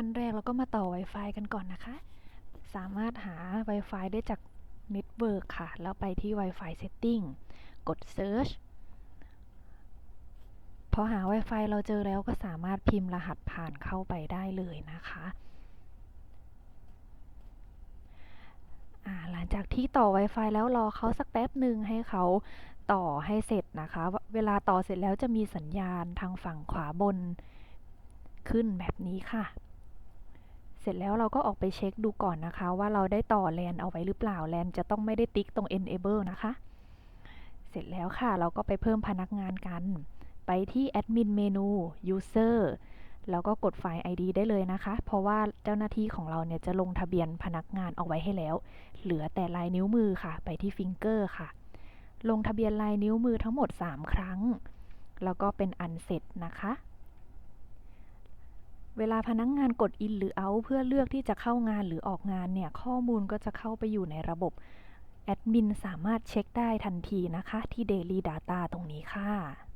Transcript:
ขั้นแรกเราก็มาต่อ Wi-Fi กันก่อนนะคะ สามารถหา Wi-Fi ได้จาก Network ค่ะ แล้วไปที่ Wi-Fi Setting กด Search พอหา Wi-Fi เราเจอแล้วก็สามารถพิมพ์รหัสผ่านเข้าไปได้เลยนะคะหลังจากที่ต่อ Wi-Fi แล้วรอเขาสักแป๊บหนึ่งให้เขาต่อให้เสร็จนะคะ เวลาต่อเสร็จแล้วจะมีสัญญาณทางฝั่งขวาบนขึ้นแบบนี้ค่ะ ร็จแล้วเราก็ออกไปเช็คดูก่อนนะคะ ว่าเราได้ต่อแลนเอาไว้หรือเปล่าแลนจะต้องไม่ได้ติ๊กตรง enable นะคะ เสร็จแล้วค่ะ เราก็ไปเพิ่มพนักงานกัน ไปที่ admin เมนู user แล้วก็กดไฟล์ ID ได้เลยนะคะ เพราะว่าเจ้าหน้าที่ของเราเนี่ยจะลงทะเบียนพนักงานเอาไว้ให้แล้ว เหลือแต่ลายนิ้วมือค่ะ ไปที่ finger ค่ะ ลงทะเบียนลายนิ้วมือทั้งหมด 3 ครั้ง แล้วก็เป็นอันเสร็จนะคะ เวลาพนักงงานกด in หรือ out เพื่อเลือกที่จะเข้างานหรือออกงานเนี่ย ข้อมูลก็จะเข้าไปอยู่ในระบบ แอดมินสามารถเช็คได้ทันทีนะคะ ที่ daily data ตรงนี้ค่ะ